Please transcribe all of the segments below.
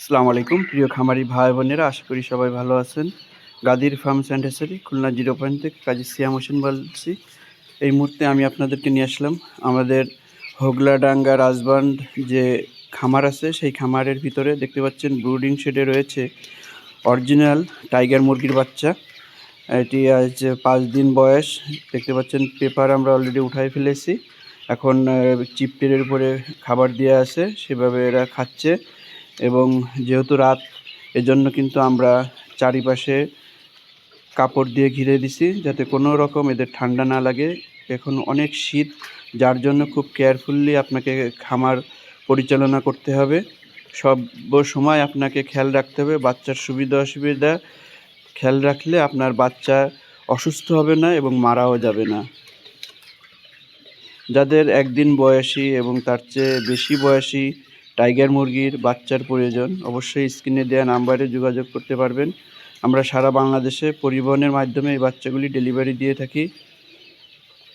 আসসালামু আলাইকুম। প্রিয় খামারি ভাই বোনেরা, আশা করি সবাই ভালো আছেন। গাদির ফার্ম স্যান্ডেসারি খুলনা জিরো পয়েন্ট থেকে কাজী সিয়াম হোসেন বলছি। এই মুহূর্তে আমি আপনাদেরকে নিয়ে আসলাম আমাদের হোগলাডাঙ্গা রাজবান্ড যে খামার আছে, সেই খামারের ভিতরে দেখতে পাচ্ছেন ব্রুডিং শেডে রয়েছে অরিজিনাল টাইগার মুরগির বাচ্চা। এটি আজ পাঁচ দিন বয়স, দেখতে পাচ্ছেন পেপার আমরা অলরেডি উঠাই ফেলেছি। এখন চিপটের উপরে খাবার দিয়ে আছে, সেভাবে এরা খাচ্ছে। এবং যেহেতু রাত, এজন্য কিন্তু আমরা চারিপাশে কাপড় দিয়ে ঘিরে দিছি যাতে কোনো রকম এদের ঠান্ডা না লাগে। এখন অনেক শীত, যার জন্য খুব কেয়ারফুললি আপনাকে খামার পরিচালনা করতে হবে। সব সময় আপনাকে খেয়াল রাখতে হবে, বাচ্চার সুবিধা অসুবিধা খেয়াল রাখলে আপনার বাচ্চা অসুস্থ হবে না এবং মারাও যাবে না। যাদের একদিন বয়সী এবং তার চেয়ে বেশি বয়সী টাইগার মুরগির বাচ্চার প্রয়োজন। অবশ্যই স্ক্রিনে দেওয়া নাম্বারে যোগাযোগ করতে পারবেন। আমরা সারা বাংলাদেশে পরিবহনের মাধ্যমে এই বাচ্চাগুলি ডেলিভারি দিয়ে থাকি।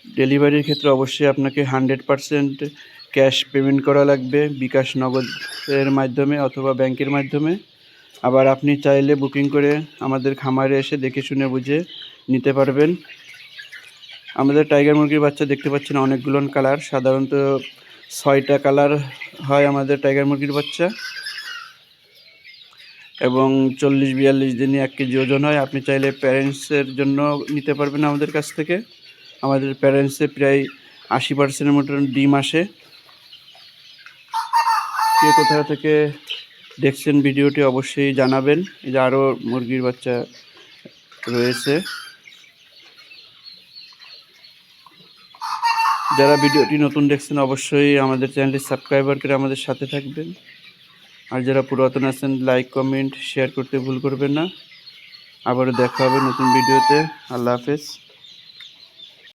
ডেলিভারির ক্ষেত্রে অবশ্যই আপনাকে হান্ড্রেড পারসেন্ট ক্যাশ পেমেন্ট করা লাগবে বিকাশ নগদের মাধ্যমে অথবা ব্যাংকের মাধ্যমে। আবার আপনি চাইলে বুকিং করে আমাদের খামারে এসে দেখে শুনে বুঝে নিতে পারবেন। আমাদের টাইগার মুরগির বাচ্চা দেখতে পাচ্ছেন অনেকগুলো কালার। সাধারণত ছয়টা কালার হয় আমাদের টাইগার মুরগির বাচ্চা। এবং চল্লিশ বিয়াল্লিশ দিনে এক কেজি ওজন হয়। আপনি চাইলে প্যারেন্টসের জন্য নিতে পারবেন আমাদের কাছ থেকে। আমাদের প্যারেন্টসে প্রায় আশি পার্সেন্টের মতন ডিম আসে। কে কোথা থেকে দেখছেন ভিডিওটি অবশ্যই জানাবেন। যে আরও মুরগির বাচ্চা রয়েছে। যারা ভিডিওটি নতুন দেখছেন, অবশ্যই আমাদের চ্যানেলটি সাবস্ক্রাইবার করে আমাদের সাথে থাকবেন। আর যারা পুরাতন আছেন লাইক কমেন্ট শেয়ার করতে ভুল করবেন না। আবারও দেখা হবে নতুন ভিডিওতে। আল্লাহ হাফেজ।